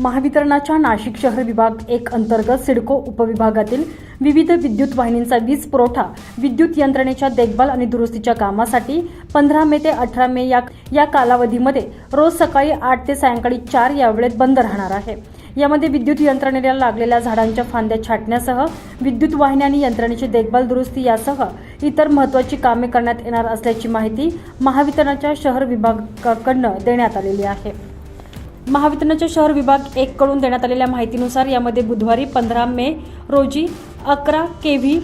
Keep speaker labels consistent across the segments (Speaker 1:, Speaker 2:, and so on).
Speaker 1: महावितरणाच्या नाशिक शहर विभाग एक अंतर्गत सिडको उपविभागातील विविध विद्युत वाहिनींचा वीज पुरवठा विद्युत यंत्रणेच्या देखभाल आणि दुरुस्तीच्या कामासाठी पंधरा मे ते अठरा मे या या कालावधीमध्ये रोज सकाळी आठ ते सायंकाळी चार या वेळेत बंद राहणार आहे. यामध्ये विद्युत यंत्रणेला लागलेल्या झाडांच्या फांद्या छाटण्यासह विद्युत वाहिन्या आणि यंत्रणेची देखभाल दुरुस्ती यासह इतर महत्त्वाची कामे करण्यात येणार असल्याची माहिती महावितरणाच्या शहर विभागाकडनं देण्यात आलेली आहे. महावितरणाच्या शहर विभाग एक कडून देण्यात आलेल्या माहितीनुसार यामध्ये बुधवारी पंधरा मे रोजी अकरा के व्ही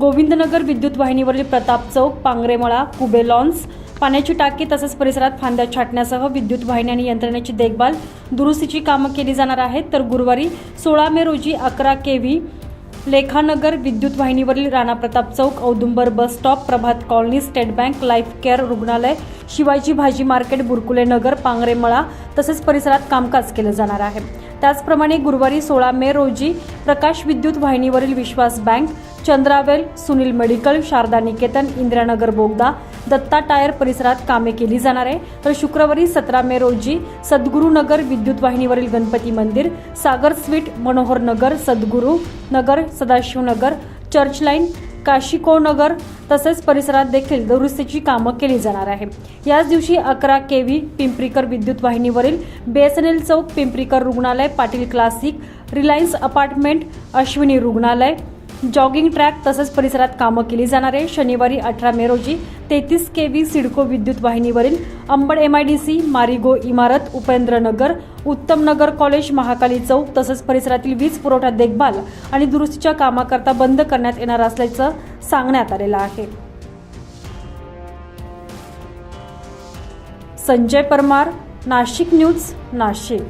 Speaker 1: गोविंदनगर विद्युत वाहिनीवरील प्रताप चौक पांगरेमळा कुबे लॉन्स पाण्याची टाकी तसेच परिसरात फांद्या छाटण्यासह विद्युत वाहिनी आणि यंत्रणेची देखभाल दुरुस्तीची कामं केली जाणार आहेत. तर गुरुवारी सोळा मे रोजी अकरा के व्ही लेखानगर विद्युत वाहिनीवरील Rana Pratap Chowk Audumbar bus stop Prabhat colony state bank life care रुग्णालय शिवाजी भाजी मार्केट बुरकुले नगर पांगरेमळा तसेच परिसरात कामकाज केलं जाणार आहे. त्याचप्रमाणे गुरुवारी सोळा मे रोजी प्रकाश विद्युत वाहिनीवरील विश्वास बँक चंद्रावेल सुनील मेडिकल शारदा निकेतन इंदिरानगर बोगदा दत्ता टायर परिसरात कामे केली जाणार आहे. तर शुक्रवारी सतरा मे रोजी सद्गुरुनगर विद्युत वाहिनीवरील गणपती मंदिर सागर sweet Manohar Nagar Sadguru Nagar Sadashivnagar church line काशिकोनगर तसेच परिसरात देखील दुरुस्तीची कामं केली जाणार आहे. याच दिवशी अकरा के व्ही पिंपरीकर विद्युत वाहिनीवरील बीएसएनएल चौक पिंपरीकर रुग्णालय Patil classic Reliance apartment Ashwini रुग्णालय जॉगिंग ट्रॅक तसंच परिसरात कामं केली जाणार आहे. शनिवारी अठरा मे रोजी तेहतीस के व्ही सिडको विद्युत वाहिनीवरील Ambad M I D C मारिगो इमारत उपेंद्रनगर उत्तम नगर कॉलेज महाकाली चौक तसंच परिसरातील वीज पुरवठा देखभाल आणि दुरुस्तीच्या कामाकरता बंद करण्यात येणार असल्याचं सांगण्यात आलेलं आहे. संजय परमार नाशिक न्यूज नाशिक.